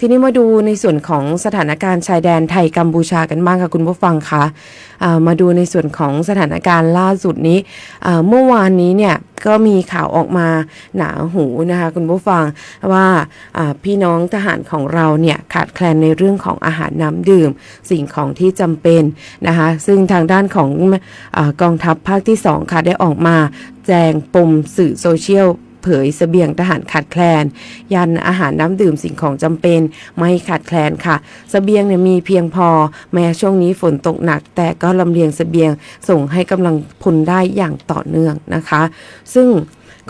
ทีนี้มาดูในส่วนของสถานการณ์ชายแดนไทยกัมพูชากันบ้างค่ะคุณผู้ฟังคะอ่ามาดูในส่วนของสถานการณ์ล่าสุดนี้เมื่อวานนี้เนี่ยก็มีข่าวออกมาหนาหูนะคะคุณผู้ฟังว่าพี่น้องทหารของเราเนี่ยขาดแคลนในเรื่องของอาหารน้ำดื่ม สิ่งของที่จำเป็นนะคะซึ่งทางด้านของอกองทัพภาคที่ 2 ค่ะได้ออกมาแจงปมสื่อโซเชียล เผยเสบียงทหารขาดแคลน ยันอาหารน้ำดื่มสิ่งของจำเป็น ไม่ขาดแคลนค่ะเสบียงเนี่ยมีเพียงพอ แม้ช่วงนี้ฝนตกหนัก แต่ก็ลำเลียงเสบียงส่งให้กำลังพลได้อย่างต่อเนื่องนะคะ ซึ่ง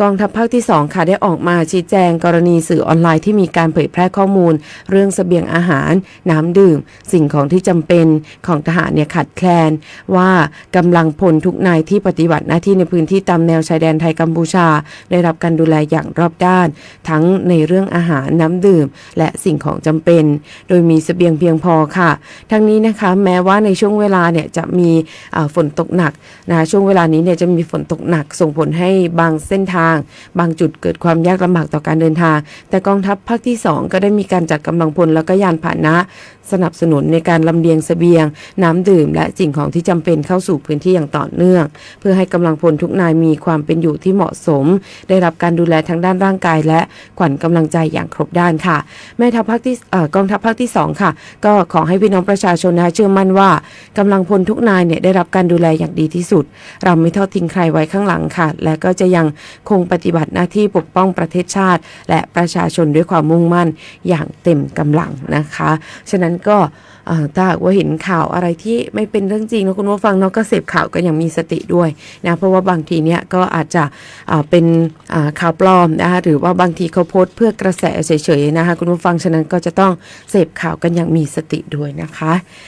กองทัพภาคที่ 2 ค่ะ ได้ออกมาชี้แจงกรณีสื่อออนไลน์ที่มีการเผยแพร่ข้อมูล เรื่องเสบียงอาหาร น้ำดื่ม สิ่งของที่จำเป็นของทหารเนี่ยขาดแคลน ว่ากำลังพลทุกนายที่ปฏิบัติหน้าที่ในพื้นที่ตามแนวชายแดนไทยกัมพูชา ได้รับการดููแลอย่างรอบด้าน ทั้งในเรื่องอาหารน้ำดื่ม และสิ่งของจำเป็น โดยมีเสบียงเพียงพอค่ะ ทั้งนี้นะคะแม้ว่าในช่วงเวลาเนี่ยจะมีฝนตกหนักนะคะช่วงเวลานี้เนี่ยจะมีฝนตกหนักส่งผลให้บางเส้นทาง บางจุดเกิดความยากลำบากต่อการเดินทาง แต่กองทัพภาคที่ 2 ก็ได้มีการจัดกำลังพลแล้วก็ยานพาหนะสนับสนุนในการลำเลียงเสบียง น้ำดื่ม และสิ่งของที่จำเป็นเข้าสู่พื้นที่อย่างต่อเนื่อง เพื่อให้กำลังพลทุกนายมีความเป็นอยู่ที่เหมาะสม ได้รับการดูแลทางด้านร่างกาย และขวัญกำลังใจอย่างครบด้านค่ะ แม่ทัพภาคที่เอ่อกองทัพภาคที่ 2 ค่ะ ก็ขอให้พี่น้องประชาชนนะเชื่อมั่นว่ากำลังพลทุกนายเนี่ยได้รับการดูแลอย่างดีที่สุด เราไม่ทอดทิ้งใครไว้ข้างหลังค่ะ และก็จะยังคงปฏิบัติหน้าที่ปกป้องประเทศชาติ และประชาชนด้วยความมุ่งมั่นอย่างเต็มกำลังนะคะ ฉะนั้นก็ถ้าหากว่าเห็นข่าวอะไรที่ไม่เป็นเรื่องจริงนะคุณผู้ฟังเนาะก็เสพข่าวกันอย่างมีสติด้วยนะเพราะว่าบางทีเนี่ยก็อาจจะเป็นอ่าข่าวปลอมนะคะหรือว่าบางทีเขาโพสต์เพื่อกระแสเฉยๆนะคะ คุณผู้ฟังฉะนั้นก็จะต้องเสพข่าวกันอย่างมีสติด้วยนะคะ